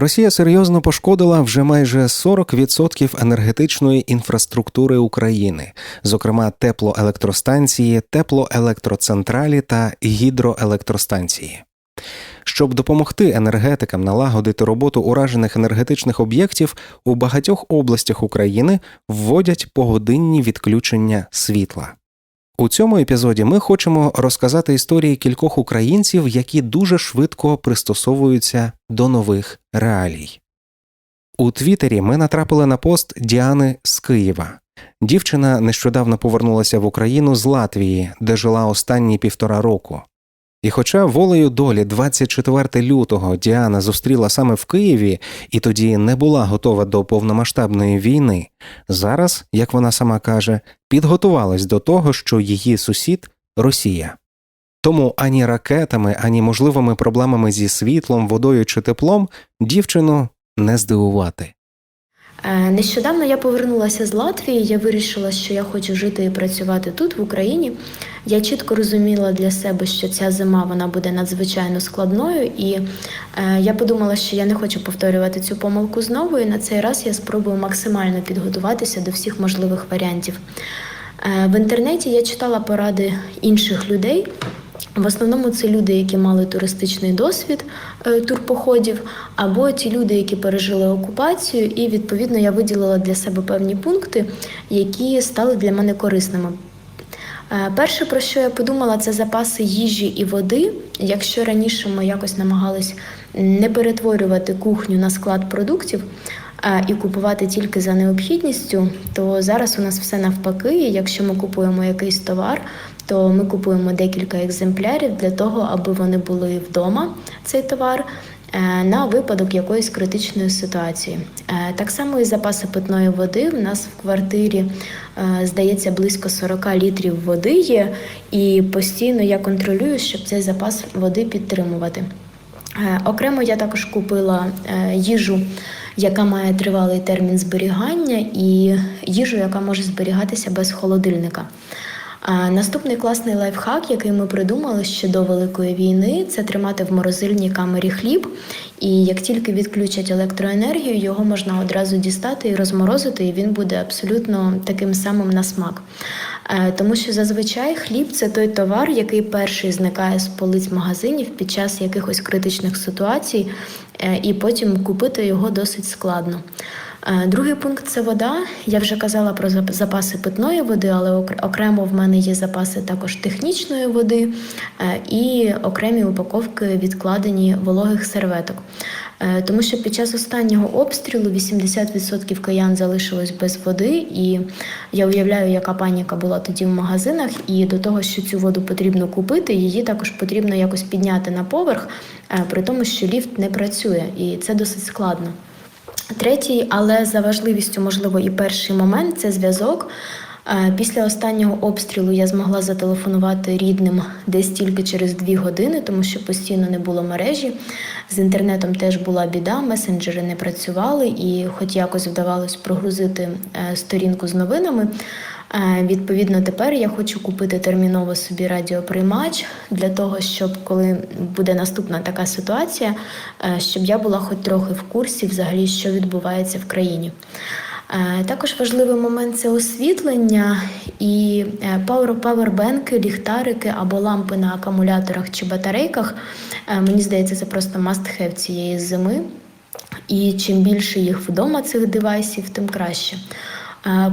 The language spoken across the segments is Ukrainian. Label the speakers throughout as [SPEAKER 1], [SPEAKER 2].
[SPEAKER 1] Росія серйозно пошкодила вже майже 40% енергетичної інфраструктури України, зокрема теплоелектростанції, теплоелектроцентралі та гідроелектростанції. Щоб допомогти енергетикам налагодити роботу уражених енергетичних об'єктів, у багатьох областях України вводять погодинні відключення світла. У цьому епізоді ми хочемо розказати історії кількох українців, які дуже швидко пристосовуються до нових реалій. У Твіттері ми натрапили на пост Діани з Києва. Дівчина нещодавно повернулася в Україну з Латвії, де жила останні півтора року. І хоча волею долі 24 лютого Діана зустріла саме в Києві і тоді не була готова до повномасштабної війни, зараз, як вона сама каже, підготувалась до того, що її сусід Росія. Тому ані ракетами, ані можливими проблемами зі світлом, водою чи теплом дівчину не здивувати.
[SPEAKER 2] Е, Нещодавно я повернулася з Латвії. Я вирішила, що я хочу жити і працювати тут, в Україні. Я чітко розуміла для себе, що ця зима вона буде надзвичайно складною, і е, я подумала, що я не хочу повторювати цю помилку знову. І на цей раз я спробую максимально підготуватися до всіх можливих варіантів. Е, В інтернеті я читала поради інших людей. В основному це люди, які мали туристичний досвід е, турпоходів, або ті люди, які пережили окупацію, і відповідно я виділила для себе певні пункти, які стали для мене корисними. Е, Перше, про що я подумала, це запаси їжі і води. Якщо раніше ми якось намагались не перетворювати кухню на склад продуктів е, і купувати тільки за необхідністю, то зараз у нас все навпаки. Якщо ми купуємо якийсь товар, то ми купуємо декілька екземплярів для того, аби вони були вдома, цей товар. е, На випадок якоїсь критичної ситуації. Е, Так само і запаси питної води. У нас в квартирі, е, здається, близько 40 літрів води є, і постійно я контролюю, щоб цей запас води підтримувати. Окремо я також купила їжу, яка має тривалий термін зберігання, і їжу, яка може зберігатися без холодильника. А Наступний класний лайфхак, який ми придумали ще до Великої війни, це тримати в морозильній камері хліб. І як тільки відключать електроенергію, його можна одразу дістати і розморозити, і він буде абсолютно таким самим на смак. Е, Тому що зазвичай хліб це той товар, який перший зникає з полиць магазинів під час якихось критичних ситуацій, е, і потім купити його досить складно. Е, Другий пункт це вода. Я вже казала про запаси питної води, але окремо в мене є запаси також технічної води е, і окремі упаковки відкладені вологих серветок. Е, Тому що під час останнього обстрілу 80% киян залишилось без води, і я уявляю, яка паніка була тоді в магазинах. І до того, що цю воду потрібно купити, її також потрібно якось підняти на поверх, при тому, що ліфт не працює, і це досить складно. Третій, але за важливістю, можливо, і перший момент це зв'язок. Е, Після останнього обстрілу я змогла зателефонувати рідним десь тільки через дві години, тому що постійно не було мережі. З інтернетом теж була біда, месенджери не працювали, і хоч якось вдавалось прогрузити е, сторінку з новинами. Е, Відповідно, тепер я хочу купити терміново собі радіоприймач для того, щоб коли буде наступна така ситуація, е, щоб я була хоч трохи в курсі взагалі, що відбувається в країні. Е, Також важливий момент це освітлення і е, ліхтарики або лампи на акумуляторах чи батарейках. Мені здається, це просто must-have цієї зими. І чим більше їх вдома цих девайсів, тим краще.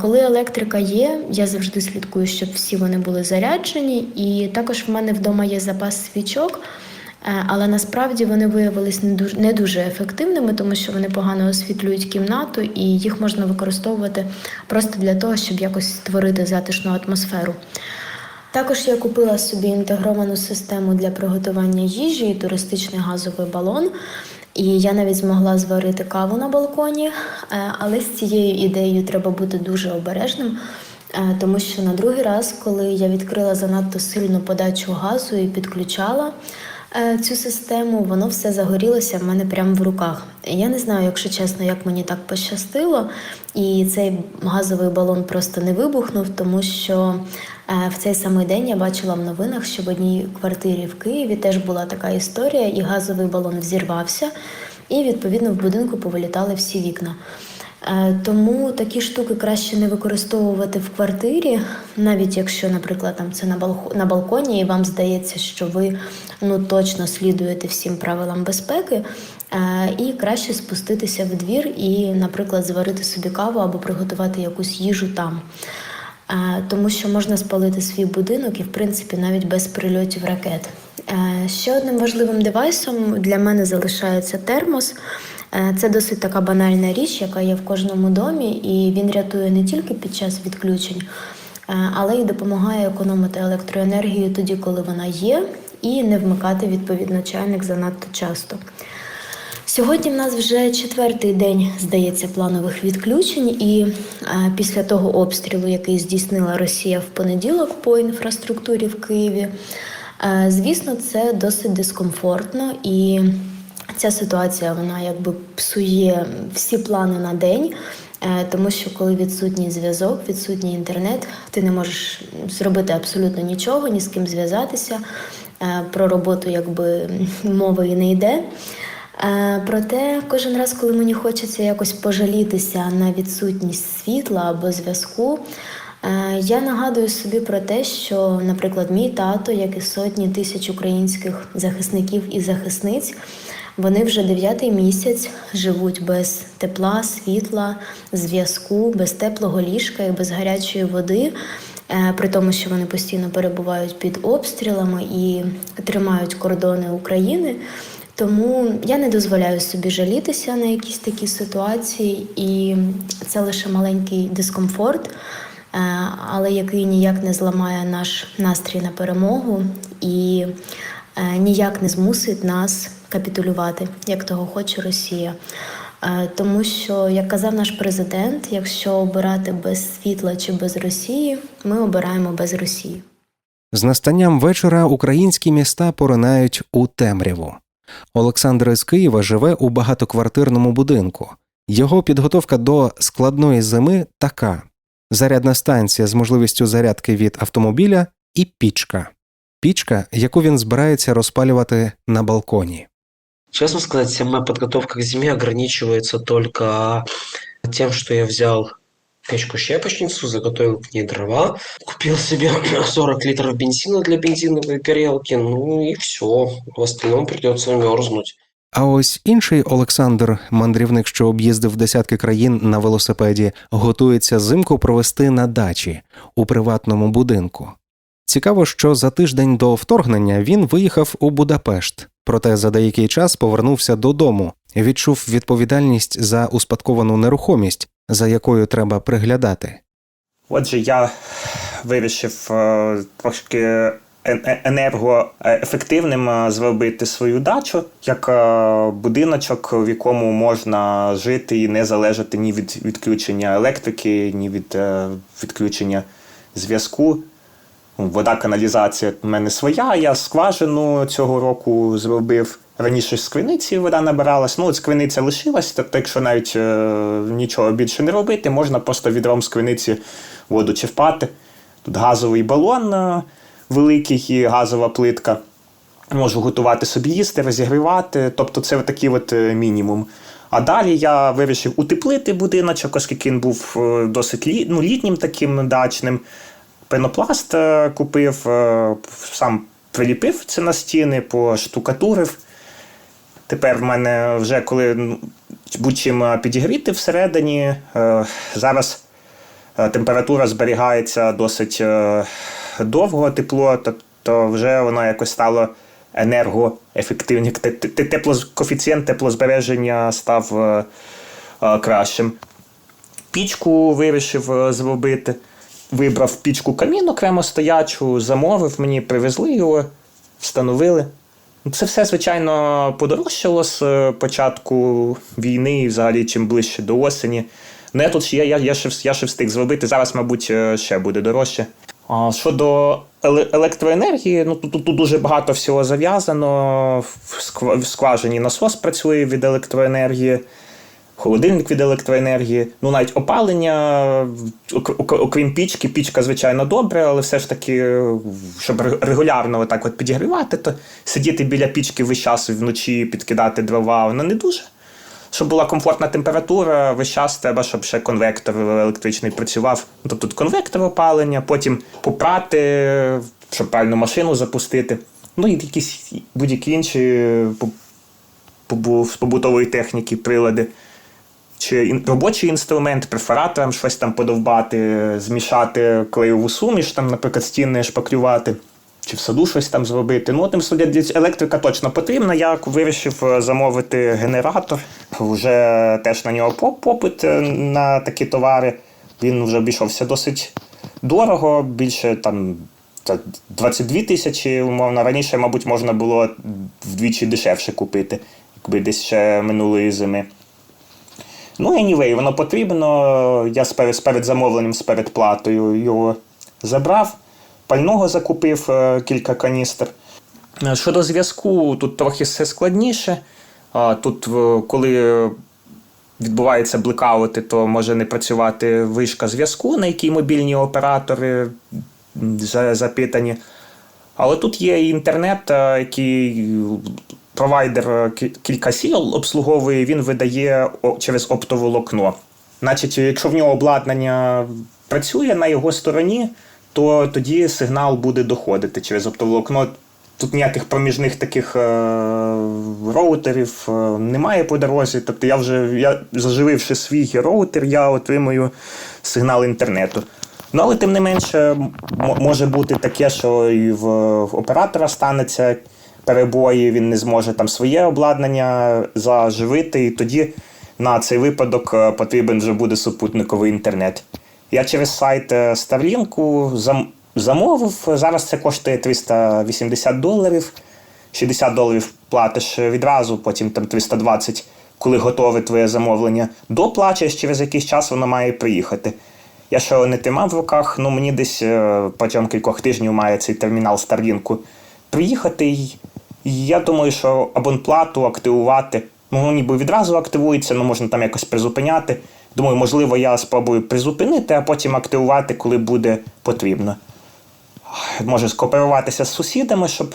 [SPEAKER 2] Коли електрика є, я завжди слідкую, щоб всі вони були заряджені. І також в мене вдома є запас свічок, е, але насправді вони виявились не дуже, не дуже ефективними, тому що вони погано освітлюють кімнату, і їх можна використовувати просто для того, щоб якось створити затишну атмосферу. Також я купила собі інтегровану систему для приготування їжі і туристичний газовий балон. І я навіть змогла зварити каву на балконі, е, але з цією ідеєю треба бути дуже обережним, е, тому що на другий раз, коли я відкрила занадто сильну подачу газу і підключала цю систему, воно все загорілося в мене прямо в руках. Я не знаю, якщо чесно, як мені так пощастило, і цей газовий балон просто не вибухнув, тому що е, в цей самий день я бачила в новинах, що в одній квартирі в Києві теж була така історія, і газовий балон взірвався. і відповідно в будинку повилітали всі вікна. Е, Тому такі штуки краще не використовувати в квартирі, навіть якщо, наприклад, там це на балко- на балконі, і вам здається, що ви ну точно слідуєте всім правилам безпеки. е, І краще спуститися в двір і, наприклад, зварити собі каву або приготувати якусь їжу там. Е, Тому що можна спалити свій будинок і, в принципі, навіть без прильотів ракет. Ще одним важливим девайсом для мене залишається термос. Е, Це досить така банальна річ, яка є в кожному домі, і він рятує не тільки під час відключень, е, але й допомагає економити електроенергію тоді, коли вона є, і не вмикати відповідно чайник занадто часто. Сьогодні в нас вже четвертий день, здається, планових відключень, і е, після того обстрілу, який здійснила Росія в понеділок по інфраструктурі в Києві, е, звісно, це досить дискомфортно і ця ситуація вона якби псує всі плани на день. е, Тому що коли відсутній зв'язок, відсутній інтернет, ти не можеш зробити абсолютно нічого, ні з ким зв'язатися. Е, Про роботу якби мови і не йде. Е, Проте кожен раз, коли мені хочеться якось пожалітися на відсутність світла або зв'язку, я нагадую собі про те, що, наприклад, мій тато, як і сотні тисяч українських захисників і захисниць, вони вже дев'ятий місяць живуть без тепла, світла, зв'язку, без теплого ліжка і без гарячої води. Е, При тому, що вони постійно перебувають під обстрілами і тримають кордони України. Тому я не дозволяю собі жалітися на якісь такі ситуації, і це лише маленький дискомфорт, е, але який ніяк не зламає наш настрій на перемогу і е, ніяк не змусить нас капітулювати, як того хоче Росія. Е, Тому що, як казав наш президент, якщо обирати без світла чи без Росії, ми обираємо без Росії.
[SPEAKER 1] З настанням вечора українські міста поринають у темряву. Олександр із Києва живе у багатоквартирному будинку. Його підготовка до складної зими така: зарядна станція з можливістю зарядки від автомобіля і пічка. Пічка, яку він збирається розпалювати на балконі.
[SPEAKER 3] Честно сказать, вся моя подготовка к зиме ограничивается только тем, что я взял печку-щепочницу, заготовил к ней дрова, купил себе 40 литров бензина для бензиновой горелки, ну и все. В остальном придется мерзнуть.
[SPEAKER 1] А ось інший Олександр, мандрівник, що об'їздив десятки країн на велосипеді, готується зимку провести на дачі у приватному будинку. Цікаво, що за тиждень до вторгнення він виїхав у Будапешт, проте за деякий час повернувся додому, відчув відповідальність за успадковану нерухомість, за якою треба приглядати.
[SPEAKER 4] Отже, я вирішив е, трошки енергоефективним е, зробити свою дачу як е, будиночок, в якому можна жити і не залежати ні від відключення електрики, ні від е, відключення зв'язку. Вода, каналізація в мене своя. Я скважину цього року зробив. Раніше з криниці вода набиралась. Ну, от скриниця лишилась, тобто, якщо навіть е, нічого більше не робити, можна просто відром з криниці воду черпати. Тут газовий балон великий і газова плитка. Можу готувати собі їсти, розігрівати. Тобто, це такий от е, мінімум. А далі я вирішив утеплити будиночок, оскільки він був е, досить лі, ну, літнім таким дачним. Пенопласт е, купив, сам приліпив це на стіни, поштукатурив. Тепер в мене вже коли ну, будь-чим підігріти всередині, зараз температура зберігається досить довго, тепло, тобто вже воно якось стало енергоефективні. Коефіцієнт теплозбереження став е, е, кращим. Пічку вирішив е, зробити. Вибрав пічку камін окремо стоячу, замовив, мені привезли його, встановили. Це все, звичайно, подорожчало з початку війни і взагалі чим ближче до осені. Ну, я тут ще, я, я, ще, я ще встиг зробити. Зараз, мабуть, ще буде дорожче. Щодо електроенергії, ну тут, тут, дуже багато всього зав'язано. В скважині насос працює від електроенергії. холодильник від електроенергії. Ну, навіть опалення, ок- ок- окрім пічки, пічка, звичайно, добре, але все ж таки, щоб регулярно отак от підігрівати, то сидіти біля пічки весь час вночі, підкидати дрова, воно не дуже. Щоб була комфортна температура, весь час треба, щоб ще конвектор електричний працював. Ну, Тобто тут конвектор опалення, потім попрати, щоб правильно машину запустити. Ну і якісь будь-які інші з побутової техніки, прилади. Чи робочий інструмент, перфоратором щось там подовбати, змішати клеєву суміш, там, наприклад, стіни шпаклювати, чи в саду щось там зробити. Ну, тим судя, для електрика точно потрібна. Я вирішив е, замовити генератор. Вже теж на нього попит е, на такі товари. Він вже обійшовся досить дорого, більше там 22 тисячі, умовно. Раніше, мабуть, можна було вдвічі дешевше купити, якби десь ще минулої зими. Ну, anyway, воно потрібно. Я з перед, з передзамовленням, з передплатою його забрав. Пального закупив е, кілька каністр. Е, Щодо зв'язку, тут трохи все складніше. Тут, коли відбуваються блекаути, то може не працювати вишка зв'язку, на якій мобільні оператори запитані. Але тут є інтернет, е, який провайдер кілька сіл обслуговує, він видає через оптоволокно. Значить, якщо в нього обладнання працює на його стороні, то тоді сигнал буде доходити через оптоволокно. Тут ніяких проміжних таких е, роутерів е, немає по дорозі. Тобто я вже я, зажививши свій роутер, я отримую сигнал інтернету. Ну, але тим не менше, може бути таке, що і в оператора станеться перебої, він не зможе там своє обладнання заживити, і тоді на цей випадок е, потрібен вже буде супутниковий інтернет. Я через сайт е, Starlink зам- замовив. Зараз це коштує 380 доларів. 60 доларів платиш відразу, потім там 320, коли готове твоє замовлення. Доплачеш, через якийсь час воно має приїхати. Я ще не тримав в руках, ну мені десь е, протягом кількох тижнів має цей термінал Starlink приїхати. І я думаю, що абонплату активувати. Ну, воно ніби відразу активується, ну можна там якось призупиняти. Думаю, можливо, я спробую призупинити, а потім активувати, коли буде потрібно. Може скооперуватися з сусідами, щоб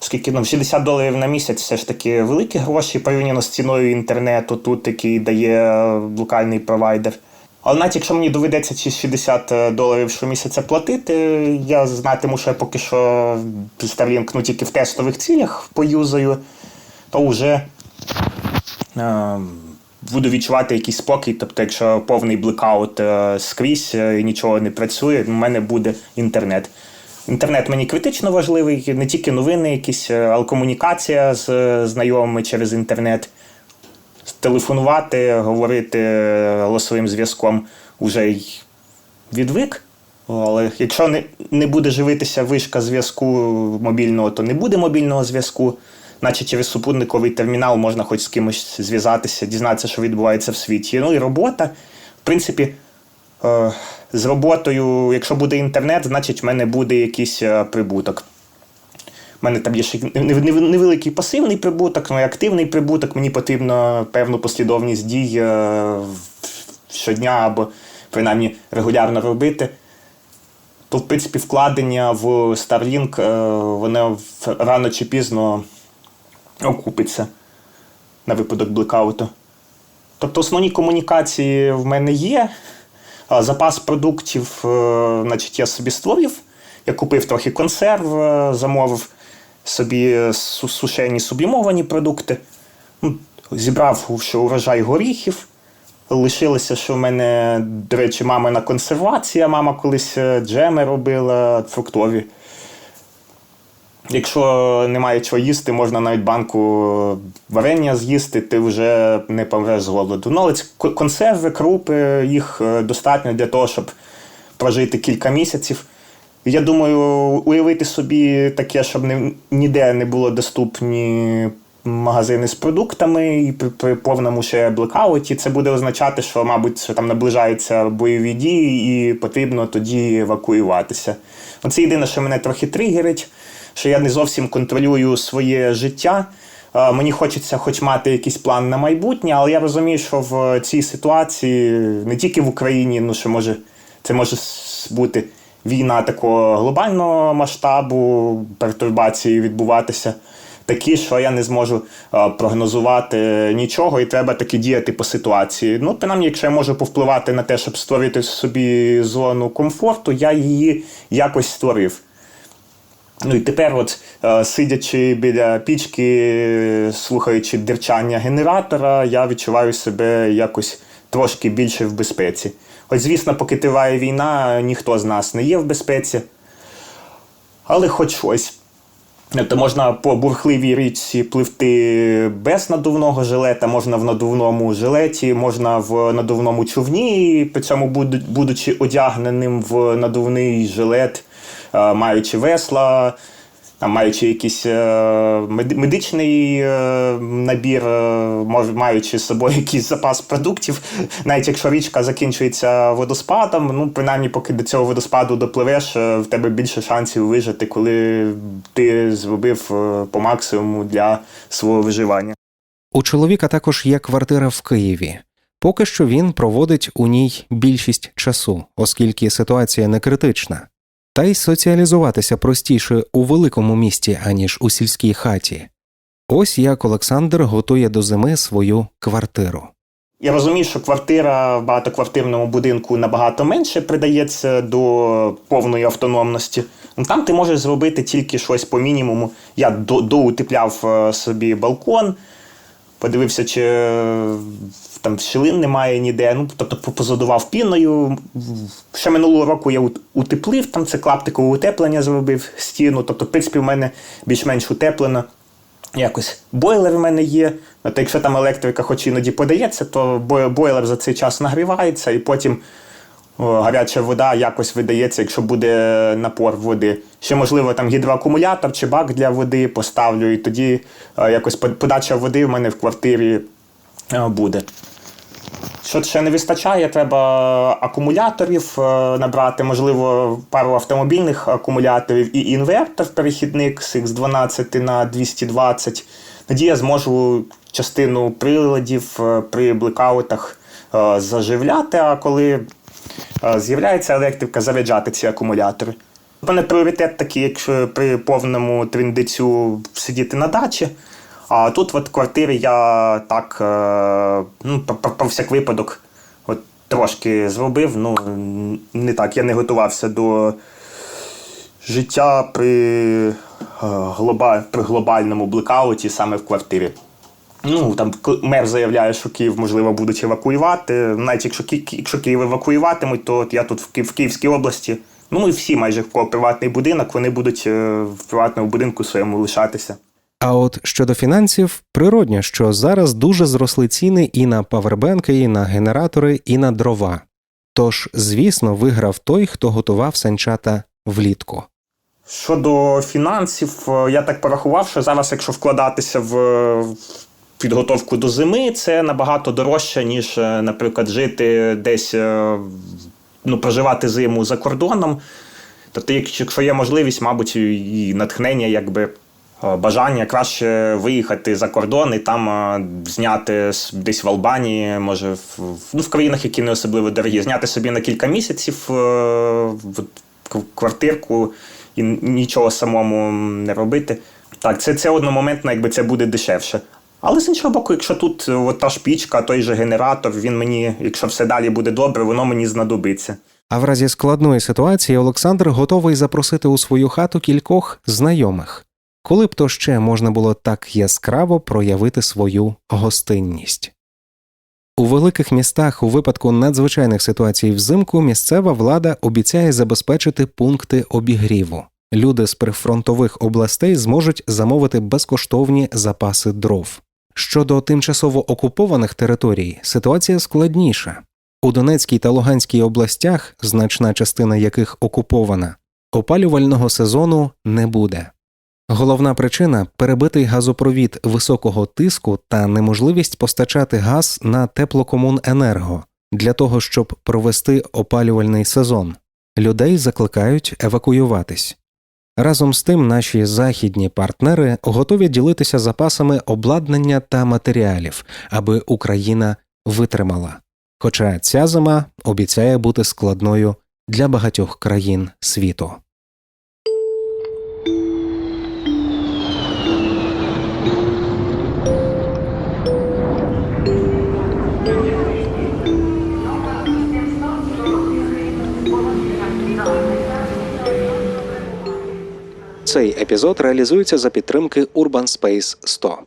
[SPEAKER 4] оскільки ну, 60 доларів на місяць все ж таки великі гроші порівняно з ціною інтернету, тут який дає е, локальний провайдер. Але навіть якщо мені доведеться ці 60 доларів щомісяця платити, я знатиму, що я поки що Starlink ну, тільки в тестових цілях поюзаю, то вже е, буду відчувати якийсь спокій. Тобто, якщо повний блекаут е, скрізь е, і нічого не працює, в мене буде інтернет. Інтернет мені критично важливий, не тільки новини, якісь, е, але комунікація з е, знайомими через інтернет. Телефонувати, говорити е, голосовим зв'язком вже й відвик. Але якщо не, не буде живитися вишка зв'язку мобільного, то не буде мобільного зв'язку. Наче через супутниковий термінал можна хоч з кимось зв'язатися, дізнатися, що відбувається в світі. Ну і робота. В принципі, е, з роботою, якщо буде інтернет, значить в мене буде якийсь е, прибуток. У мене там є ще нев- нев- невеликий пасивний прибуток, ну і активний прибуток. Мені потрібно певну послідовність дій е, щодня або принаймні регулярно робити. То, в принципі, вкладення в Starlink, воно рано чи пізно окупиться на випадок блекауту. Тобто основні комунікації в мене є. Запас продуктів, е, значить, я собі створив. Я купив трохи консерв, е, замовив собі сушені сублімовані продукти. Ну, Зібрав ще урожай горіхів. Лишилося, що в мене, до речі, мамина консервація. Мама колись е, джеми робила фруктові. Якщо немає чого їсти, можна навіть банку варення з'їсти, ти вже не помреш з голоду. Ну, але консерви, крупи, їх е, достатньо для того, щоб прожити кілька місяців. Я думаю, уявити собі таке, щоб не, ніде не було доступні магазини з продуктами і при, при повному ще блекауті, це буде означати, що, мабуть, що там наближаються бойові дії і потрібно тоді евакуюватися. Оце єдине, що мене трохи тригерить, що я не зовсім контролюю своє життя. Е, Мені хочеться хоч мати якийсь план на майбутнє, але я розумію, що в цій ситуації не тільки в Україні, ну що може, це може бути війна такого глобального масштабу, пертурбації відбуватися. Такі, що я не зможу е, прогнозувати нічого, і треба таки діяти по ситуації. Ну, принаймні, якщо я можу повпливати на те, щоб створити собі зону комфорту, я її якось створив. Ну і тепер, от е, сидячи біля пічки, слухаючи дерчання генератора, я відчуваю себе якось трошки більше в безпеці. Хоч, звісно, поки триває війна, ніхто з нас не є в безпеці, але хоч щось. Тобто можна по бурхливій річці пливти без надувного жилета, можна в надувному жилеті, можна в надувному човні, і при цьому будучи одягненим в надувний жилет, маючи весла, маючи якийсь е, медичний е, набір, е, маючи з собою якийсь запас продуктів, навіть якщо річка закінчується водоспадом, ну принаймні, поки до цього водоспаду допливеш, е, в тебе більше шансів вижити, коли ти зробив е, по максимуму для свого виживання.
[SPEAKER 1] У чоловіка також є квартира в Києві. Поки що він проводить у ній більшість часу, оскільки ситуація не критична. Та й соціалізуватися простіше у великому місті, аніж у сільській хаті. Ось як Олександр готує до зими свою квартиру.
[SPEAKER 4] Я розумію, що квартира в багатоквартирному будинку набагато менше придається до повної автономності. Ну, Там ти можеш зробити тільки щось по мінімуму. Я доутепляв е, собі балкон, подивився, чи е, там щілин немає ніде. Ну, тобто позадував піною. Ще минулого року я утеплив, там це клаптикове утеплення зробив стіну. Тобто, в принципі, в мене більш-менш утеплено. Якось бойлер в мене є. От якщо там електрика хоч іноді подається, то бойлер за цей час нагрівається, і потім гаряча вода якось видається, якщо буде напор води. Ще, можливо, там гідроакумулятор чи бак для води поставлю, і тоді е, якось подача води в мене в квартирі е, буде. Що ще не вистачає, треба акумуляторів е, набрати, можливо, пару автомобільних акумуляторів і інвертор перехідник з X12 на 220. Тоді я зможу частину приладів е, при блекаутах е, заживляти, а коли е, з'являється електрика, заряджати ці акумулятори. У мене пріоритет такий, якщо при повному трендицю сидіти на дачі. А тут от в квартирі я так, е, ну, про всяк випадок, от трошки зробив. Ну, не так, я не готувався до життя при, е, глоба, при глобальному блекауті саме в квартирі. Ну, там мер заявляє, що Київ, можливо, будуть евакуювати. Навіть якщо, якщо Київ евакуюватимуть, то от я тут в, Ки- в Київській області. Ну, і всі майже в приватний будинок, вони будуть е, в приватному будинку своєму лишатися.
[SPEAKER 1] А от щодо фінансів, природньо, що зараз дуже зросли ціни і на павербенки, і на генератори, і на дрова. Тож, звісно, виграв той, хто готував санчата влітку.
[SPEAKER 4] Щодо фінансів, е, я так порахував, що зараз, якщо вкладатися в підготовку до зими, це набагато дорожче, ніж, е, наприклад, жити десь, е, ну, проживати зиму за кордоном. Тобто, як- якщо є можливість, мабуть, і натхнення, якби. е, Бажання краще виїхати за кордон і там зняти десь в Албанії, може в, ну, в країнах, які не особливо дорогі, зняти собі на кілька місяців в- квартирку і нічого самому не робити. Так, це, це одномоментно, якби це буде дешевше. Але з іншого боку, якщо тут е, от та ж пічка, той же генератор, він мені, якщо все далі буде добре, воно мені знадобиться.
[SPEAKER 1] А в разі складної ситуації Олександр готовий запросити у свою хату кількох знайомих. Коли б то ще можна було так яскраво проявити свою гостинність. У великих містах у випадку надзвичайних ситуацій взимку місцева влада обіцяє забезпечити пункти обігріву. Люди з прифронтових областей зможуть замовити безкоштовні запаси дров. Щодо тимчасово окупованих територій, ситуація складніша. У Донецькій та Луганській областях, значна частина яких окупована, опалювального сезону не буде. Головна причина перебитий газопровід високого тиску та неможливість постачати газ на теплокомуненерго для того, щоб провести опалювальний сезон. Людей закликають евакуюватись. Разом з тим, наші західні партнери готові ділитися запасами обладнання та матеріалів, аби Україна витримала. Хоча ця зима обіцяє бути складною для багатьох країн світу. Цей епізод реалізується за підтримки Urban Space 100.